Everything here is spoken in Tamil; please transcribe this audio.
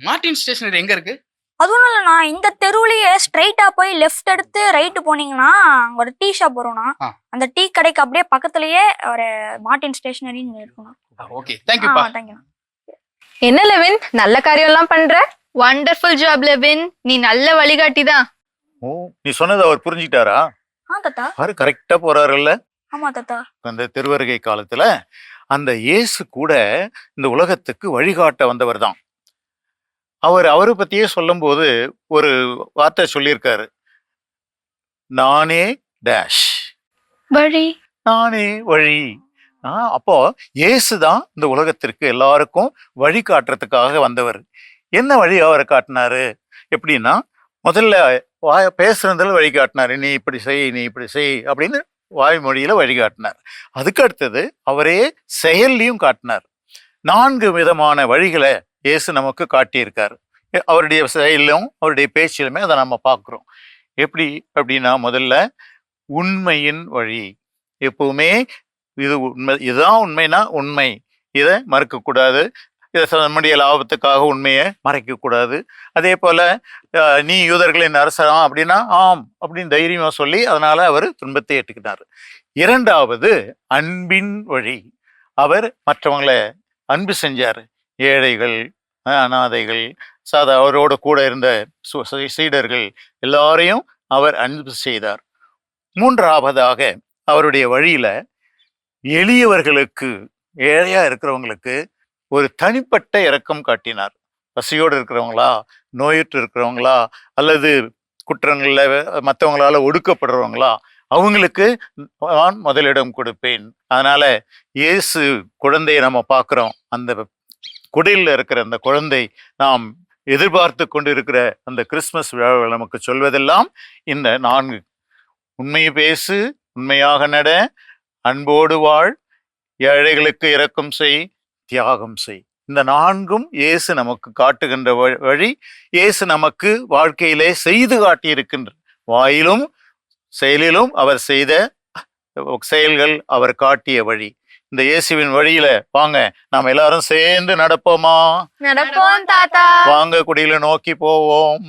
மார்டின் ஸ்டேஷனரி எங்க இருக்கு? அதுவும் இல்லைண்ணா இந்த தெருவுலயே ஸ்ட்ரைட்டா போய் லெஃப்ட் எடுத்து ரைட் போனீங்கன்னா அங்க ஒரு டீ ஷாப் வரும்ண்ணா ஆ. அந்த டீ கடைக்கு அப்படியே பக்கத்துலயே ஒரு மார்டின் ஸ்டேஷனரின்னு இருக்குண்ணா ஓகே தேங்க்யூப்பா தேங்க்யூ என்ன லெவின்? நல்ல காரியம் எல்லாம் பண்ற? Wonderful job Levin. நீ நல்ல வழிகாட்டி தான். ஓ நீ சொன்னதை அவர் புரிஞ்சுக்கிட்டாரா? ஆ தாத்தா. அவர் கரெக்டா போறாருல்ல. ஆமா தாத்தா. அந்த திருவருகை காலத்துல அந்த இயேசு கூட இந்த உலகத்துக்கு வழிகாட்ட வந்தவர் தான். அவர் அவரை பத்தியே சொல்லும்போது ஒரு வார்த்தை சொல்லியிருக்காரு. நானே டேஷ் வழி? நானே வழி. அப்போ இயேசு தான் இந்த உலகத்திற்கு எல்லாருக்கும் வழி காட்டுறதுக்காக வந்தவர். என்ன வழி அவரை காட்டினாரு? எப்படின்னா முதல்ல வாய பேசுறதுல வழி காட்டினாரு. நீ இப்படி செய் நீ இப்படி செய் அப்படின்னு வாய்மொழியில வழி காட்டினார். அதுக்கு அடுத்தது அவரே செயல்லையும் காட்டினார். நான்கு விதமான வழிகளை இயேசு நமக்கு காட்டியிருக்காரு. அவருடைய செயலும் அவருடைய பேச்சிலுமே அதை நம்ம பார்க்குறோம். எப்படி அப்படின்னா முதல்ல உண்மையின் வழி. எப்பவுமே இது உண்மை இதுதான் உண்மைனா உண்மை. இதை மறுக்கக்கூடாது. இதை நம்முடைய லாபத்துக்காக உண்மையை மறைக்கக்கூடாது. அதே போல அஹ், நீ யூதர்களின் அரசனா அப்படின்னா ஆம் அப்படின்னு தைரியமாக சொல்லி அதனால அவர் துன்பத்தை ஏற்றுக்கிட்டார். இரண்டாவது அன்பின் வழி. அவர் மற்றவங்களை அன்பு செஞ்சார். ஏழைகள் அஹ், அனாதைகள் சாதா அவரோட கூட இருந்த சு- சீடர்கள் எல்லாரையும் அவர் அன்பு செய்தார். மூன்றாவதாக அவருடைய வழியில எளியவர்களுக்கு ஏழையா இருக்கிறவங்களுக்கு ஒரு தனிப்பட்ட இரக்கம் காட்டினார். பசியோடு இருக்கிறவங்களா நோயுற்று இருக்கிறவங்களா அல்லது குற்றங்களில் மற்றவங்களால் ஒடுக்கப்படுறவங்களா அவங்களுக்கு நான் முதலிடம் கொடுப்பேன். அதனால இயேசு குழந்தையை நம்ம பார்க்குறோம். அந்த குடிலில் இருக்கிற அந்த குழந்தை நாம் எதிர்பார்த்து கொண்டிருக்கிற அந்த கிறிஸ்மஸ் விழாவில் நமக்கு சொல்வதெல்லாம் இந்த நான்கு. உண்மையை பேசு உண்மையாக நட அன்போடு வாழ் ஏழைகளுக்கு இரக்கம் செய் தியாகம் செய். இந்த நான்கும் இயேசு நமக்கு காட்டுகின்ற வ- வழி இயேசு நமக்கு வாழ்க்கையிலே செய்து காட்டியிருக்கின்ற வாயிலும் செயலிலும் அவர் செய்த செயல்கள் அவர் காட்டிய வழி. இந்த இயேசுவின் வழியில வாங்க நாம் எல்லாரும் சேர்ந்து நடப்போமா? நடப்போம் தாத்தா. வாங்க குடியில நோக்கி போவோம்.